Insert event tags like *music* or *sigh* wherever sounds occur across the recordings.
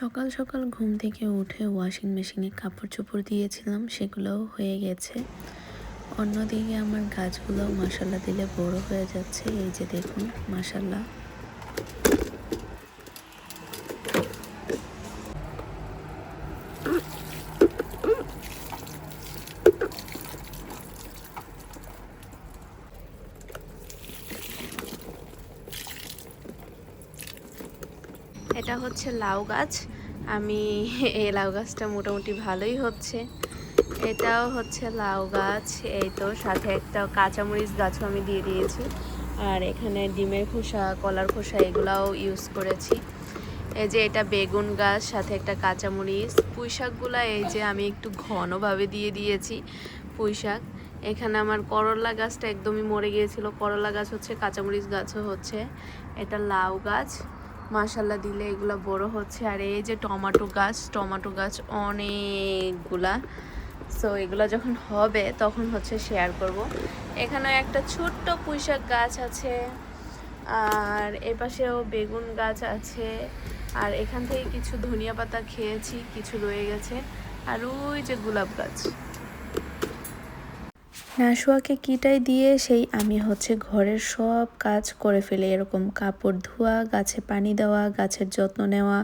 সকাল সকাল ঘুম থেকে উঠে ওয়াশিং মেশিনে কাপড় চোপড় দিয়েছিলাম, সেগুলোও হয়ে গেছে। অন্যদিকে আমার গাছগুলো মশালা দিলে বড় হয়ে যাচ্ছে, এই যে দেখুন মাসাল্লাহ এটা হচ্ছে লাউ গাছ। আমি *laughs* এই লাউ গাছটা মোটামুটি ভালোই হচ্ছে। এটাও হচ্ছে লাউ গাছ। এই তো সাথে একটা কাঁচামরিচ গাছও আমি দিয়ে দিয়েছি। আর এখানে ডিমের খোসা, কলার খোসা এগুলাও ইউজ করেছি। এই যে এটা বেগুন গাছ, সাথে একটা কাঁচামরিচ। পুঁই শাকগুলো এই যে আমি একটু ঘনভাবে দিয়ে দিয়েছি পুঁই শাক এখানে আমার করলা গাছটা একদমই মরে গিয়েছিল। করলা গাছ হচ্ছে, কাঁচামরিচ গাছও হচ্ছে। এটা লাউ গাছ। মাসাল্লা দিলে এগুলো বড় হচ্ছে। আর এই যে টমাটো গাছ টমাটো গাছ অনেকগুলা। সো এগুলো যখন হবে, তখন হচ্ছে শেয়ার করব। এখানে একটা ছোট্ট পুঁইশাক গাছ আছে। আর এপাশেও বেগুন গাছ আছে। আর এখান থেকে কিছু ধনিয়া পাতা খেয়েছি, কিছু রয়ে গেছে। আর ওই যে গোলাপ গাছ। নাশুয়াকে কিটাই দিয়ে সেই আমি হচ্ছে ঘরের সব কাজ করে ফেলি। এরকম কাপড় ধোয়া, গাছে পানি দেওয়া, গাছের যত্ন নেওয়া,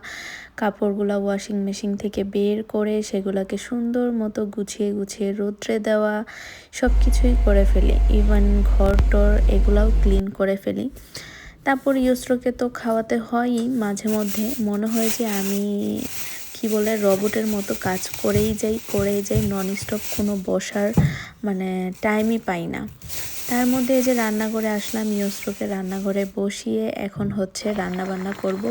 কাপড়গুলো ওয়াশিং মেশিন থেকে বের করে সেগুলোকে সুন্দর মতো গুছিয়ে গুছিয়ে রোদ্রে দেওয়া সব কিছুই করে ফেলি। ইভেন ঘর টর এগুলাও ক্লিন করে ফেলি। তারপর ইয়স্রকে তো খাওয়াতে হয়ই। মাঝে মধ্যে মনে হয় যে আমি কি বলে, রবটের মতো কাজ করেই যাই করেই যাই নন স্টপ কোনো বসার মানে টাইমই পাই না। তার মধ্যে এই যে রান্নাঘরে আসলাম ইয়স্রোকে রান্নাঘরে বসিয়ে এখন হচ্ছে রান্না বান্না করব।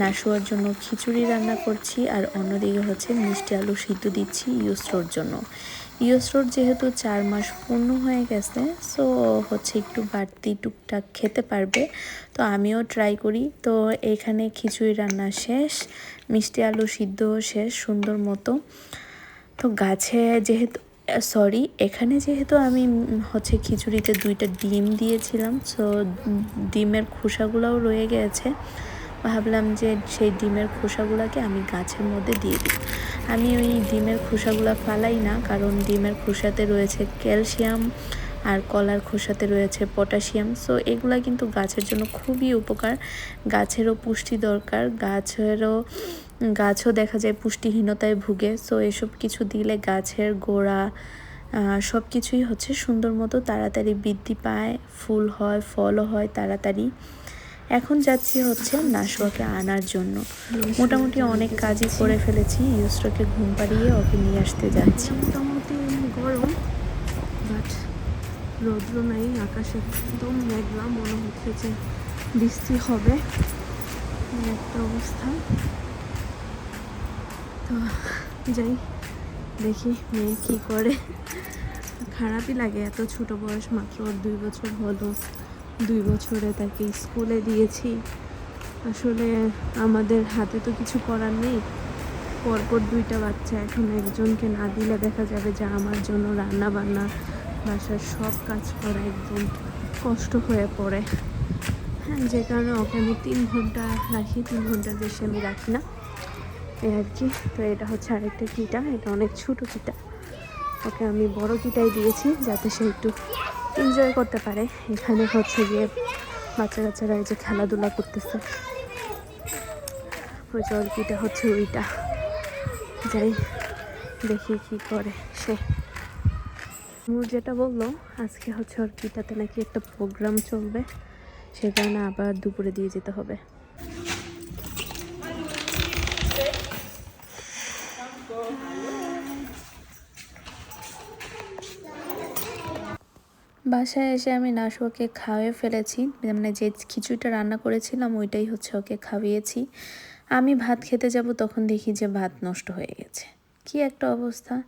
নাশুয়ার জন্য খিচুড়ি রান্না করছি আর অন্যদিকে হচ্ছে মিষ্টি আলু সিদ্ধ দিচ্ছি ইয়স্রোর জন্য। ইয়স্রোর যেহেতু চার মাস পূর্ণ হয়ে গেছে সো হচ্ছে একটু বাড়তি টুকটাক খেতে পারবে। তো আমিও ট্রাই করি। তো এখানে খিচুড়ি রান্না শেষ, মিষ্টি আলু সিদ্ধ শেষ সুন্দর মতো। তো গাছে যেহেতু সরি এখানে যেহেতু আমি হচ্ছে খিচুড়িতে দুইটা ডিম দিয়েছিলাম সো ডিমের খোসাগুলোও রয়ে গেছে। ভাবলাম যে সেই ডিমের খোসাগুলোকে আমি গাছের মধ্যে দিয়ে দিই। আমি ওই ডিমের খোসাগুলো ফালাই না, কারণ ডিমের খোসাতে রয়েছে ক্যালসিয়াম আর কলার খোসাতে রয়েছে পটাশিয়াম। সো এগুলা কিন্তু গাছের জন্য খুবই উপকার। গাছেরও পুষ্টি দরকার, গাছেরও গাছও দেখা যায়, পুষ্টিহীনতায় ভুগে। সো এসব কিছু দিলে গাছের গোড়া সব কিছুই হচ্ছে সুন্দর মতো তাড়াতাড়ি বৃদ্ধি পায়, ফুল হয়, ফলও হয় তাড়াতাড়ি। এখন যাচ্ছি হচ্ছে নাশোয়াকে আনার জন্য। মোটামুটি অনেক কাজই করে ফেলেছি, ইউস্রকে ঘুম পাড়িয়ে ওকে নিয়ে আসতে যাচ্ছি। মোটামুটি গরম বাট রৌদ্র নাই, আকাশে একদম মেঘলা, মনে হচ্ছে যে বৃষ্টি হবে। একটা অবস্থা। তো যাই, দেখি মেয়ে কী করে। খারাপই লাগে, এত ছোট বয়স মাত্র দুই বছর হলো। দুই বছরে তাকে স্কুলে দিয়েছি। আসলে আমাদের হাতে তো কিছু করার নেই। পরপর দুইটা বাচ্চা, এখন একজনকে না দিলে দেখা যাবে যে আমার জন্য রান্না বান্না বাসার সব কাজ করা একদম কষ্ট হয়ে পড়ে। হ্যাঁ যে কারণে ওকে আমি তিন ঘণ্টা রাখি, তিন ঘণ্টার বেশি আমি রাখি না। এই আর কি। তো এটা হচ্ছে আরেকটা কিটা, এটা অনেক ছোটো কিটা। ওকে, আমি বড় কিটাই দিয়েছি যাতে সে একটু এনজয় করতে পারে। এখানে হচ্ছে গিয়ে বাচ্চা কাচ্চারা এই যে খেলাধুলা করতেছে। ওই জলকিটা হচ্ছে ওইটা। যাই, দেখি কি করে সে। মুর যেটা বলল, আজকে হচ্ছে ওর কিটাতে নাকি একটা প্রোগ্রাম চলবে। সে কারণে আবার দুপুরে দিয়ে যেতে হবে। বাসায় এসে আমি নাশুয়াকে খাওয়াই ফেলেছি। মানে যে খিচুড়িটা রান্না করেছিলাম, ওইটাই হচ্ছে ওকে খাওয়িয়েছি। আমি ভাত খেতে যাব, তখন দেখি যে ভাত নষ্ট হয়ে গেছে। কি একটা অবস্থা।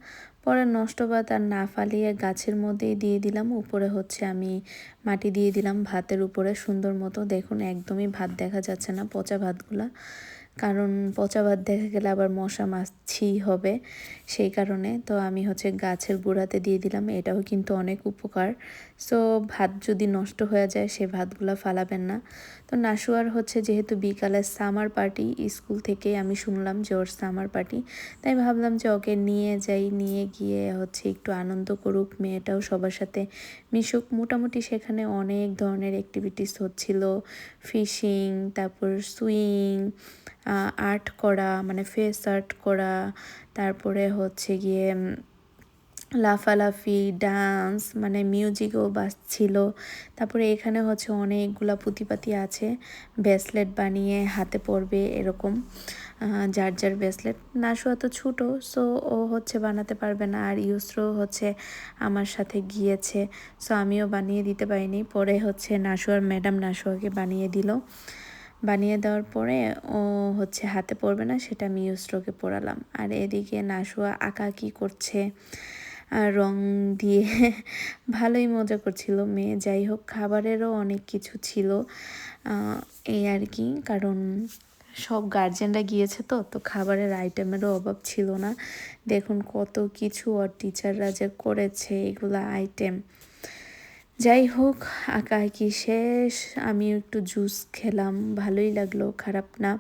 পরে নষ্ট ভাত আর না ফালিয়ে গাছের মধ্যেই দিয়ে দিলাম। উপরে হচ্ছে আমি মাটি দিয়ে দিলাম ভাতের উপরে সুন্দর মতো। দেখুন, একদমই ভাত দেখা যাচ্ছে না, পচা ভাতগুলা। কারণ পচা ভাত দেখা গেলে আবার মশা মাছি হবে সেই কারণে। তো আমি হচ্ছে গাছের গোড়াতে দিয়ে দিলাম, এটাও কিন্তু অনেক উপকার। সো ভাত যদি নষ্ট হয়ে যায়, সে ভাতগুলো ফালাবেন না। তো নাসুয়ার হচ্ছে যেহেতু বিকালে সামার পার্টি, স্কুল থেকে আমি শুনলাম যে ওর সামার পার্টি, তাই ভাবলাম যে ওকে নিয়ে যাই, নিয়ে গিয়ে হচ্ছে একটু আনন্দ করুক, মেয়েটাও সবার সাথে মিশুক মোটামুটি সেখানে অনেক ধরনের অ্যাক্টিভিটিস হচ্ছিল। ফিশিং তারপর সুইং আর্ট করা মানে ফেস আর্ট করা, তারপরে হচ্ছে গিয়ে লাফালাফি ডান্স মানে মিউজিকও বাজছিল তারপরে এখানে হচ্ছে অনেকগুলা পুঁতিপাতি আছে ব্রেসলেট বানিয়ে হাতে পরবে এরকম। যার যার ব্রেসলেট নাসুয়া তো ছোটো সো ও হচ্ছে বানাতে পারবে না আর ইউসরো হচ্ছে আমার সাথে গিয়েছে। সো আমিও বানিয়ে দিতে পারিনি। পরে হচ্ছে নাসুয়ার ম্যাডাম নাসুয়াকে বানিয়ে দিল। বানিয়ে দেওয়ার পরে ও হচ্ছে হাতে পড়বে না, সেটা আমি ইউসরোকে পড়ালাম আর এদিকে নাসুয়া আঁকা কি করছে আর রং দিয়ে *laughs* ভালোই মজা করছিল মেয়ে। যাই হোক, খাবারেরও অনেক কিছু ছিল এই আর কি। কারণ সব গার্জেনরা গিয়েছে তো তো খাবারের আইটেমেরও অভাব ছিল না। দেখুন কত কিছু আর টিচাররা যে করেছে এগুলা আইটেম যাই হোক, আঁকা আঁকি শেষ। আমি একটু জুস খেলাম, ভালোই লাগল, খারাপ না।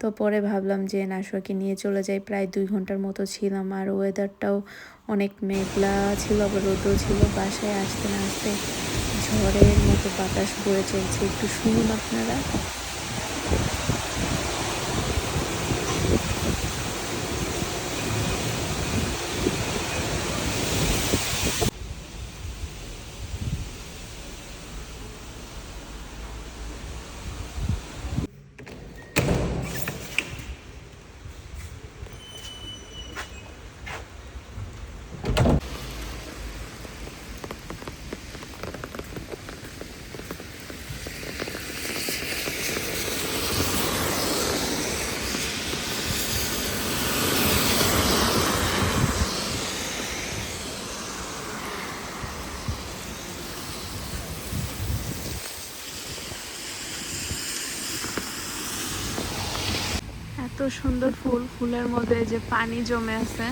তো পরে ভাবলাম যে নাশোয়াকে নিয়ে চলে যাই। প্রায় দুই ঘণ্টার মতো ছিলাম আর ওয়েদারটাও অনেক মেঘলা ছিল, আবার রোদও ছিল। বাসায় আসতে না আসতে ঝড়ের মতো বাতাস বয়ে চলছে। একটু শুনুন আপনারা। সুন্দর ফুল, ফুলের মধ্যে যে পানি জমে আছে।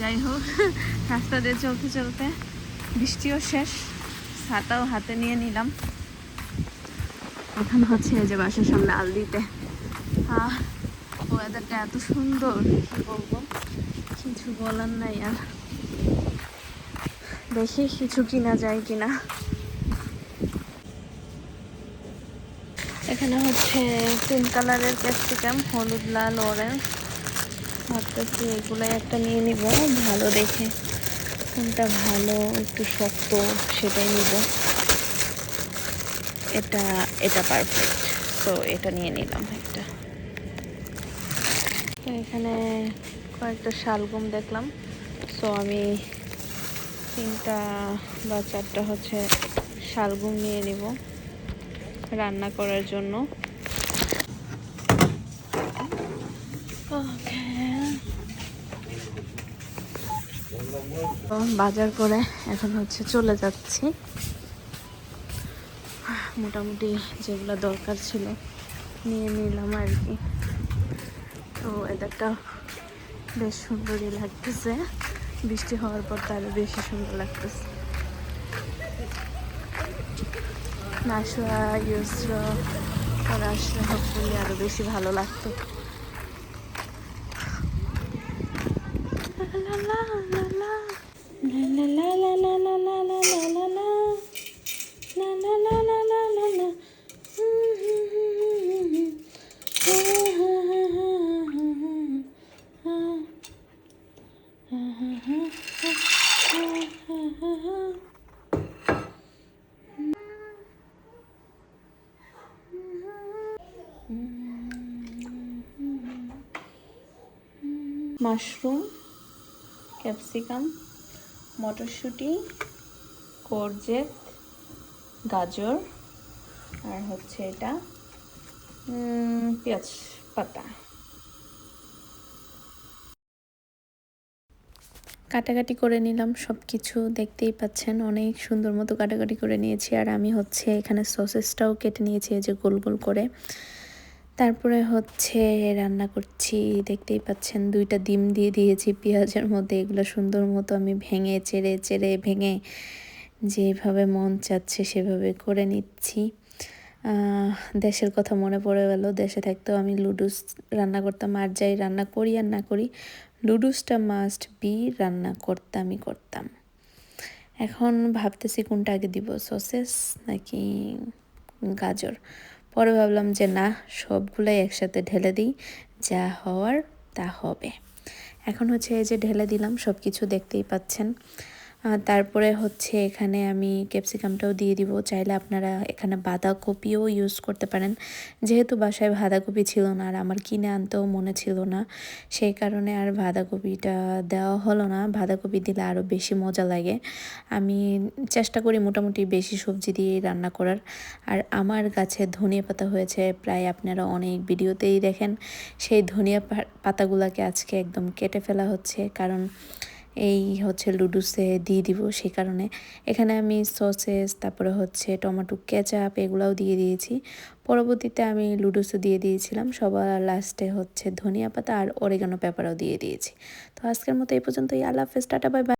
যাই হোক, রাস্তা দিয়ে চলতে চলতে বৃষ্টিও শেষ, ছাতাও হাতে নিয়ে নিলাম। এখন হচ্ছে যে বাসার সামনে আলদিতে। ওয়েদারটা এত সুন্দর, কি বলব? কিছু বলার নাই আর। দেখি কিছু কিনা যায় কিনা। এখানে হচ্ছে তিন কালারের ক্যাপসিকাম হলুদ, লাল অরেঞ্জ ভাবতেছি এগুলাই একটা নিয়ে নিব, ভালো দেখে। কোনটা ভালো, একটু শক্ত, সেটাই নিব। এটা এটা পারফেক্ট তো এটা নিয়ে নিলাম একটা। এখানে কয়েকটা শালগম দেখলাম। সো আমি তিনটা বা চারটা হচ্ছে শালগম নিয়ে নিব। রান্না করার জন্য। বাজার করে এখন হচ্ছে চলে যাচ্ছি। মোটামুটি যেগুলো দরকার ছিল নিয়ে নিলাম আর কি। তো এদেরটা বেশ সুন্দরই লাগতেছে। বৃষ্টি হওয়ার পর তো আরও বেশি সুন্দর লাগতেছে। নাশোয়া ইউসর ওরা আসলে হপফুলি আরও বেশি ভালো লাগতো লা লা লা লা লা লা লা লা লা লা লা লা মাশরুম, ক্যাপসিকাম, মটরশুঁটি, কোরজেট, গাজর, আর হচ্ছে এটা পেঁয়াজ পাতা। কাটাকাটি করে নিলাম সব কিছু দেখতেই পাচ্ছেন অনেক সুন্দর মতো কাটাকাটি করে নিয়েছি। আর আমি হচ্ছে এখানে সসেসটাও কেটে নিয়েছি, এই যে গোল গোল করে। তারপরে হচ্ছে রান্না করছি, দেখতেই পাচ্ছেন দুইটা ডিম দিয়ে দিয়েছি, পেঁয়াজের মধ্যে এগুলো সুন্দর মতো আমি ভেঙে, চেড়ে চেড়ে ভেঙে যেভাবে মন চাচ্ছে সেভাবে করে নিচ্ছি। দেশের কথা মনে পড়ে গেল, দেশে থাকতেও আমি লুডুস রান্না করতাম, আর যাই রান্না করি আর না করি লুডুসটা মাস্ট বি রান্না করতামই করতাম। এখন ভাবতেছি কোনটা আগে দিব, সসেস নাকি গাজর? পরে ভাবলাম যে না, সবগুলোই একসাথে ঢেলে দিই, যা হওয়ার তা হবে। এখন হচ্ছে এই যে ঢেলে দিলাম সব কিছু দেখতেই পাচ্ছেন। তারপরে হচ্ছে এখানে আমি ক্যাপসিকামটাও দিয়ে দিব। চাইলে আপনারা এখানে বাঁধাকপিও ইউজ করতে পারেন। যেহেতু বাসায় বাঁধাকপি ছিল না আর আমার কিনে আনতেও মনে ছিল না, সেই কারণে আর বাঁধাকপিটা দেওয়া হলো না। বাঁধাকপি দিলে আরও বেশি মজা লাগে। আমি চেষ্টা করি মোটামুটি বেশি সবজি দিয়েই রান্না করার। আর আমার গাছে ধনিয়া পাতা হয়েছে, প্রায় আপনারা অনেক ভিডিওতেই দেখেন। সেই ধনিয়া পাতাগুলোকে আজকে একদম কেটে ফেলা হচ্ছে। কারণ এই হচ্ছে লুডুসে দিয়ে দিব সেই কারণে। এখানে আমি সসেস, তারপরে হচ্ছে টমেটো কেচাপ এগুলাও দিয়ে দিয়েছি। পরবর্তীতে আমি লুডুসও দিয়ে দিয়েছিলাম। সবার লাস্টে হচ্ছে ধনিয়া পাতা আর অরেগানো পেপারও দিয়ে দিয়েছি। তো আজকের মতো এই পর্যন্তই। আল্লাহ হাফেজ, টাটা, বাই বাই।